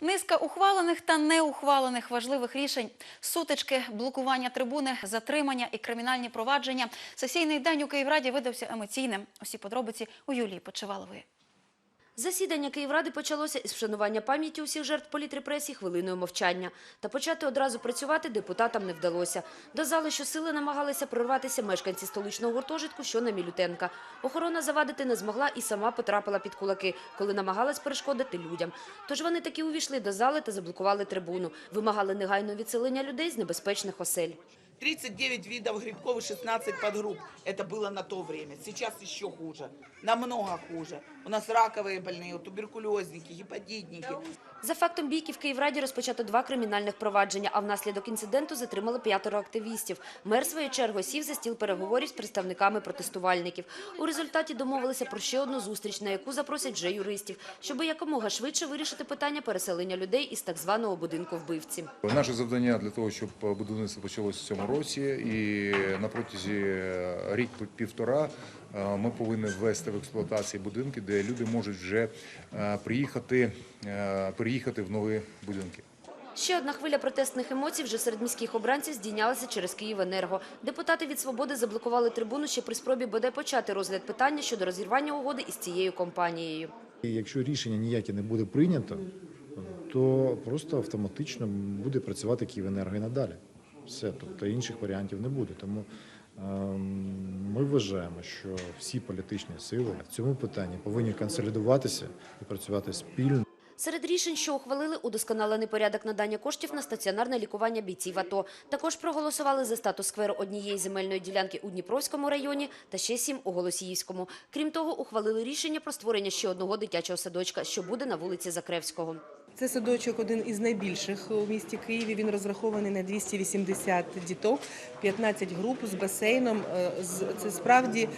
Низка ухвалених та неухвалених важливих рішень, сутички, блокування трибуни, затримання і кримінальні провадження. Сесійний день у Київраді видався емоційним. Усі подробиці у Юлії Почивалової. Засідання Київради почалося із вшанування пам'яті усіх жертв політрепресій хвилиною мовчання. Та почати одразу працювати депутатам не вдалося. До зали щосили намагалися прорватися мешканці столичного гуртожитку, що на Мілютенка. Охорона завадити не змогла і сама потрапила під кулаки, коли намагалась перешкодити людям. Тож вони таки увійшли до зали та заблокували трибуну. Вимагали негайного відселення людей з небезпечних осель. 39 видов грибков и 16 подгрупп. Это было на то время. Сейчас еще хуже. Намного хуже. У нас раковые больные, туберкулезники, гепатитники. За фактом бійки в Київраді розпочато два кримінальних провадження, а внаслідок інциденту затримали п'ятеро активістів. Мер своєю чергою сів за стіл переговорів з представниками протестувальників. У результаті домовилися про ще одну зустріч, на яку запросять вже юристів, щоби якомога швидше вирішити питання переселення людей із так званого будинку вбивці. Наше завдання для того, щоб будівництво почалося в цьому році, і на протязі рік-півтора е, ми повинні ввести в експлуатацію будинки, де люди можуть вже е, приїхати, е, в нові будинки. Ще одна хвиля протестних емоцій вже серед міських обранців здійнялася через Київенерго. Депутати від «Свободи» заблокували трибуну ще при спробі бодай почати розгляд питання щодо розірвання угоди із цією компанією. І якщо рішення ніяке не буде прийнято, то просто автоматично буде працювати Київенерго і надалі. Все, тобто інших варіантів не буде. Тому ем, ми вважаємо, що всі політичні сили в цьому питанні повинні консолідуватися і працювати спільно. Серед рішень, що ухвалили, удосконалений порядок надання коштів на стаціонарне лікування бійців АТО. Також проголосували за статус скверу однієї земельної ділянки у Дніпровському районі та ще сім у Голосіївському. Крім того, ухвалили рішення про створення ще одного дитячого садочка, що буде на вулиці Закревського. Це садочок один із найбільших у місті Києві. Він розрахований на 280 діток, 15 груп з басейном. Е, Це справді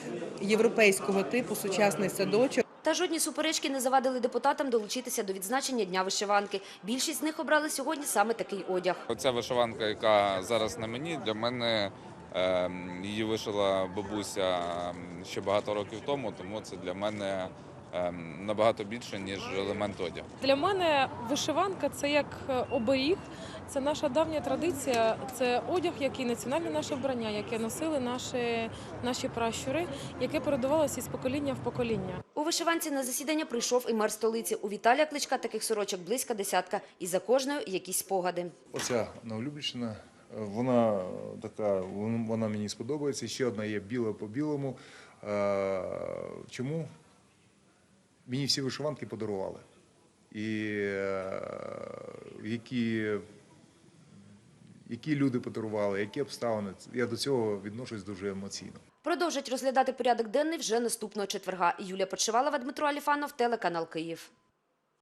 європейського типу сучасний садочок. Та жодні суперечки не завадили депутатам долучитися до відзначення Дня вишиванки. Більшість з них обрали сьогодні саме такий одяг. Оця вишиванка, яка зараз на мені, для мене е, її вишила бабуся ем, ще багато років тому, тому це для мене набагато більше, ніж елемент одягу. Для мене вишиванка це як е, оберіг, це наша давня традиція, це одяг, який національне наше вбрання, яке носили наші, наші пращури, яке передавалося із покоління в покоління. У вишиванці на засідання прийшов і мер столиці. У Віталія Кличка таких сорочок близько десятка. І за кожною якісь спогади. Оця Новолюбічна, вона така, вона мені сподобається. Ще одна є біла по білому. Е, Чому? Мені всі вишиванки подарували. І е, які, які люди подарували, які обставини. Я до цього відношусь дуже емоційно. Продовжать розглядати порядок денний вже наступного четверга. Юлія Почивалова, Дмитро Аліфанов, телеканал Київ.